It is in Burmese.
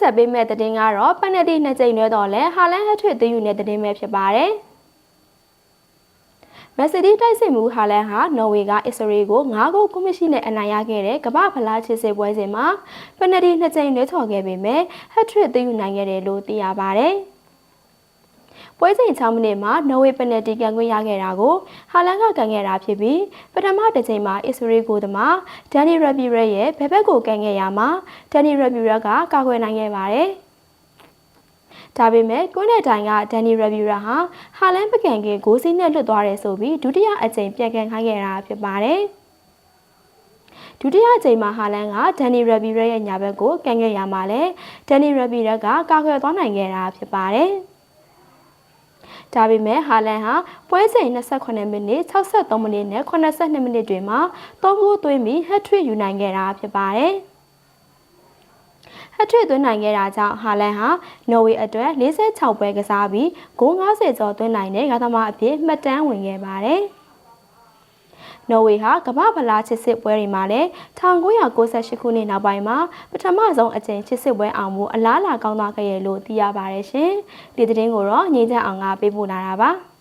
ဆက်ပေးမဲ့သတင်းကတော့ပန်နယ်တီနှစ်ကြိမ်လွဲတော့လဲဟာလန်ဟက်ထရစ်သင်းယူတဲ့သတင်းပဲဖြစ်ပါတယ်။မက်ဆီဒီတိုက်စစ်မှုဟာလန်ဟာနော်ဝေကအစ္စရေးကို9ဂိုးကိုမရှိနဲ့အနိုင်ရခဲ့တဲ့ကမ္ဘာဖလားချစ်စစ်ပွဲစဉ်မှာပန်နယ်တီနှစ်ကြိမ်လွဲချော်ခဲ့ပေမဲ့ဟက်ထရစ်သင်းယူနိုင်ခဲ့တယ်လို့သိရပါတယ်။ ပွဲစဉ်6မိနစ်မှာနော်ဝေပနယ်တီကန်ခွင့်ရခဲ့တာကိုဟာလန်ကကန်ခဲ့တာဖြစ်ပြီးပထမတစ်ချိန်မှာအစ္စရေးကိုသမားဒန်နီရဘီရက်ရဲ့ဘက်ဘက်ကိုကန်ခဲ့ရမှာဒန်နီရဘီရက်ကကာကွယ်နိုင်ခဲ့ပါတယ်။ဒါပေမဲ့ကွင်းတဲ့တိုင်ကဒန်နီရဘီရာဟာဟာလန်ပကံကဂိုးစီးနဲ့လွတ်သွားတယ်ဆိုပြီးဒုတိယအကြိမ်ပြန်ကန်ခိုင်းခဲ့တာဖြစ်ပါတယ်။ဒုတိယအကြိမ်မှာဟာလန်ကဒန်နီရဘီရက်ရဲ့ညာဘက်ကိုကန်ခဲ့ရမှာလဲဒန်နီရဘီရက်ကကာကွယ်သွားနိုင်ခဲ့တာဖြစ်ပါတယ်။ ဒါပေမဲ့ဟာလန်ဟာပွဲစဉ်28မိနစ်63မိနစ်နဲ့82မိနစ်တွေမှာ3ဂိုးသွင်းပြီးဟက်ထရစ်ယူနိုင်ခဲ့တာဖြစ်ပါတယ်။ဟက်ထရစ်သွင်းနိုင်ခဲ့တာကြောင့်ဟာလန်ဟာနော်ဝေအတွက်46ပွဲကစားပြီးဂိုး90ကျော်သွင်းနိုင်တဲ့ဂါသမားအဖြစ်မှတ်တမ်းဝင်ခဲ့ပါတယ်။ နော်ဝေဟာကမ္ဘာဖလားချစ်စစ်ပွဲတွေမှာလည်း1998ခုနှစ်နောက်ပိုင်းမှာပထမဆုံးအကြိမ်ချစ်စစ်ပွဲအောင်မှုအလားအလာကောင်းသွားခဲ့ရလို့သိရပါတယ်ရှင်။ဒီသတင်းကိုတော့ညီချက်အောင်ကပေးပို့လာတာပါ။